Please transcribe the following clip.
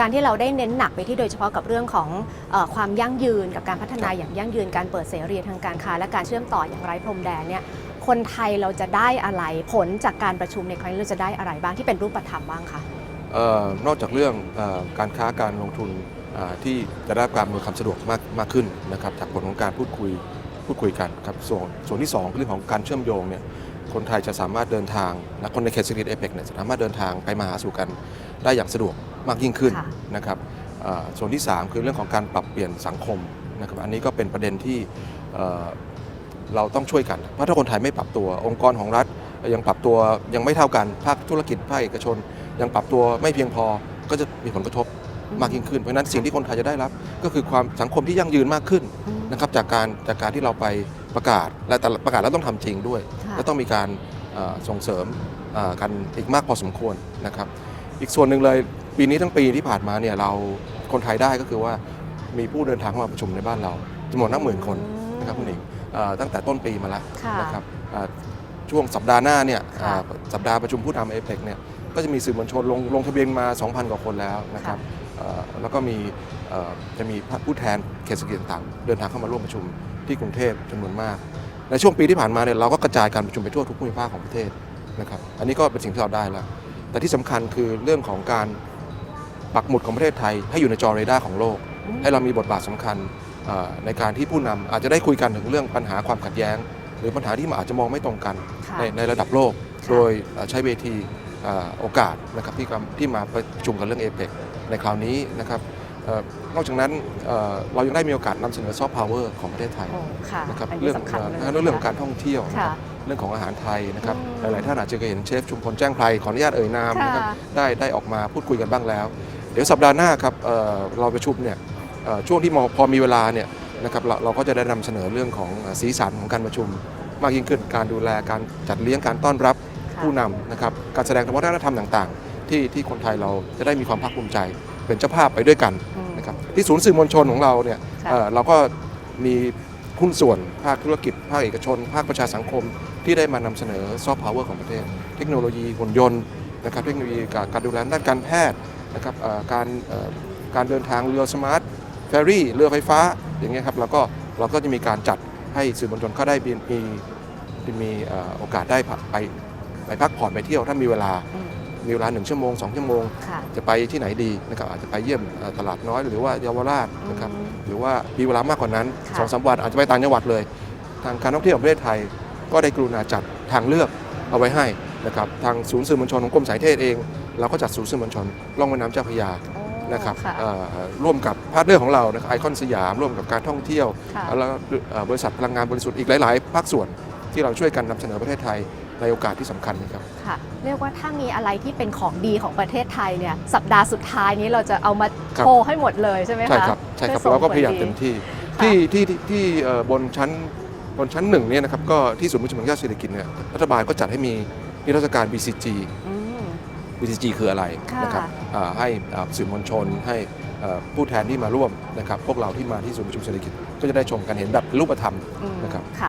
การที่เราได้เน้นหนักไปที่โดยเฉพาะกับเรื่องของเออความยั่งยืนกับการพัฒนาอย่างยั่งยืนการเปิดเสรีทางการค้าและการเชื่อมต่ออย่างไร้พรมแดนเนี่ยคนไทยเราจะได้อะไรผลจากการประชุมในครั้งนี้เราจะได้อะไรบ้างที่เป็นรูปธรรมบ้างคะเอ่อนอกจากเรื่องเออการค้าการลงทุนอ่าที่จะได้รับการอำนวยความสะดวกมากมากขึ้นนะครับจากผลของการพูดคุยพูดคุยกันครับส่วนส่วนที่2คือเรื่องของการเชื่อมโยงเนี่ยคนไทยจะสามารถเดินทางและคนในเขตเศรษฐกิจเอเปกเนี่ยจะสามารถเดินทางไปมาหาสู่กันได้อย่างสะดวก มากยิ่งขึ้นค่ะ นะครับอ่าส่วนที่ 3 คือเรื่องของการปรับเปลี่ยนสังคมนะครับอันนี้ก็เป็นประเด็นที่เอ่อเราต้องช่วยกัน เพราะถ้าคนไทยไม่ปรับตัวองค์กรของรัฐ ยังปรับตัวยังไม่เท่ากันภาคธุรกิจภาคเอกชน ยังปรับตัวไม่เพียงพอก็จะมีผลกระทบมากยิ่งขึ้น เพราะฉะนั้นสิ่งที่คนไทยจะได้รับ ก็คือความสังคมที่ยั่งยืนมากขึ้นอืม นะครับจากการจากการที่เราไปประกาศและแต่ประกาศแล้วต้องทำจริงด้วย ค่ะ และต้องมีการเอ่อส่งเสริมเอ่อกันอีกมากพอสมควรนะครับ อีกส่วนหนึ่งเลย ปีนี้ทั้งปีที่ผ่านมาเนี่ยเราคนไทยได้ก็คือว่ามีผู้เดินทางเข้ามาประชุมในบ้านเราจำนวนนับหมื่นคนนะครับคุณหญิงเอ่อตั้งแต่ต้นปีมาแล้วค่ะนะครับเอ่อช่วงสัปดาห์หน้าเนี่ยค่ะอ่าสัปดาห์ประชุมผู้นำเอเปกเนี่ยก็จะมีสื่อมวลชนลงลงทะเบียนมา 2,000 กว่าคนแล้วนะครับเอ่อแล้วก็มีเอ่อจะมีผู้แทนเขตเศรษฐกิจต่างๆเดินทางเข้ามาร่วมประชุมที่กรุงเทพจำนวนมาก ในช่วงปีที่ผ่านมาเนี่ยเราก็กระจายการประชุมไปทั่วทุกภูมิภาคของประเทศนะครับอันนี้ก็เป็นสิ่งที่เราได้แล้ว แต่ที่สำคัญคือเรื่องของการ ปักหมุดของประเทศไทย ให้อยู่ในจอเรดาร์ของโลกอืมให้เรามีบทบาทสำคัญเอ่อในการที่ผู้นำอาจจะได้คุยกันถึงเรื่องปัญหาความขัดแย้ง หรือปัญหาที่มันอาจจะมองไม่ตรงกันค่ะในในระดับโลกค่ะโดยเอ่อใช้เวทีเอ่อโอกาสนะครับที่กำที่มาประชุมกันเรื่องเอเปกในคราวนี้นะครับเอ่อนอกจากนั้นเอ่อเรายังได้มีโอกาสนำเสนอซอฟต์พาวเวอร์ของประเทศไทยโอ้ค่ะนะครับอันนี้เรื่องสำคัญเลยเอ่อเรื่องของการท่องเที่ยวนะคค่ะรับเรื่องของอาหารไทยนะครับอืมหลายๆท่านอาจจะเคยเห็นเชฟชุมพลแจ้งไพรขออนุญาตเอ่ยนามนะครับค่ะได้ได้ออกมาพูดคุยกันบ้างแล้ว เดี๋ยวสัปดาห์หน้าครับเอ่อเราประชุมเนี่ยเอ่อช่วงที่มพอมีเวลาเนี่ยนะครับเราเราก็จะได้นำเสนอเรื่องของเอ่อสีสันของการประชุม มากยิ่งขึ้นการดูแลการจัดเลี้ยงการต้อนรับค่ะผู้นำนะครับการแสดงวัฒนธรรมต่างๆ ที่ที่คนไทยเราจะได้มีความภาคภูมิใจ เป็นเจ้าภาพไปด้วยกันอืมนะครับที่ศูนย์สื่อมวลชนของเราเนี่ยค่ะเอ่อเราก็มีหุ้นส่วนภาคธุรกิจ ภาคเอกชน ภาคประชาสังคม ที่ได้มานำเสนอซอฟต์พาวเวอร์ของประเทศ เทคโนโลยีหุ่นยนต์นะครับเทคโนโลยีการการดูแลด้านการแพทย์ นะครับเอ่อการเอ่อการเดินทางเรือสมาร์ทเฟอรี่เรือไฟฟ้าอย่างเงี้ยครับเราก็เราก็จะมีการจัดให้สื่อมวลชนเขาได้มีมีมีเอ่อโอกาสได้ไปไปพักผ่อนไปเที่ยวถ้ามีเวลาอืมมีเวลาหนึ่งชั่วโมงสองชั่วโมงค่ะจะไปที่ไหนดีนะครับอาจจะไปเยี่ยมเอ่อตลาดน้อยหรือว่าเยาวราชนะครับอืมหรือว่ามีเวลามากกว่านั้นค่ะสองสามวันอาจจะไปต่างจังหวัดเลย ทางการท่องเที่ยวแห่งประเทศไทยก็ได้กรุณาจัดทางเลือกเอาไว้ให้ นะครับทางศูนย์สื่อมวลชนของกรมสายเทศเอง เราก็จัดศูนย์สื่อมวลชนล่องแม่น้ำเจ้าพระยาโอ้นะครับค่ะเอ่อร่วมกับพาร์ทเนอร์ของเรานะครับไอคอนสยามร่วมกับการท่องเที่ยวค่ะแล้วเอ่อบริษัทพลังงานบริสุทธิ์อีกหลาย ๆ ภาคส่วนที่เราช่วยกันนำเสนอประเทศไทยในโอกาสที่สำคัญนี้ครับค่ะเรียกว่าถ้ามีอะไรที่เป็นของดีของประเทศไทยเนี่ยสัปดาห์สุดท้ายนี้เราจะเอามาครับโชว์ให้หมดเลยใช่ไหมคะใช่ครับใช่ครับพื่อส่งเราก็ผลพยายามดีเต็มที่ค่ะที่ที่ที่ที่เอ่อบนชั้นบนชั้นหนึ่งเนี่ยนะครับก็ที่ศูนย์ประชุมแห่งชาติเศรษฐกิจเนี่ยรัฐบาลก็จัดให้มี นิทรรศการ BCG อืม BCG คืออะไรค่ะนะครับอ่าให้อ่าสื่อมวลชน ให้เอ่อผู้แทนที่มาร่วมนะครับพวกเราที่มาที่ศูนย์ประชุมเศรษฐกิจก็จะได้ชมกันเห็นแบบรูปธรรม อืมนะครับ ค่ะ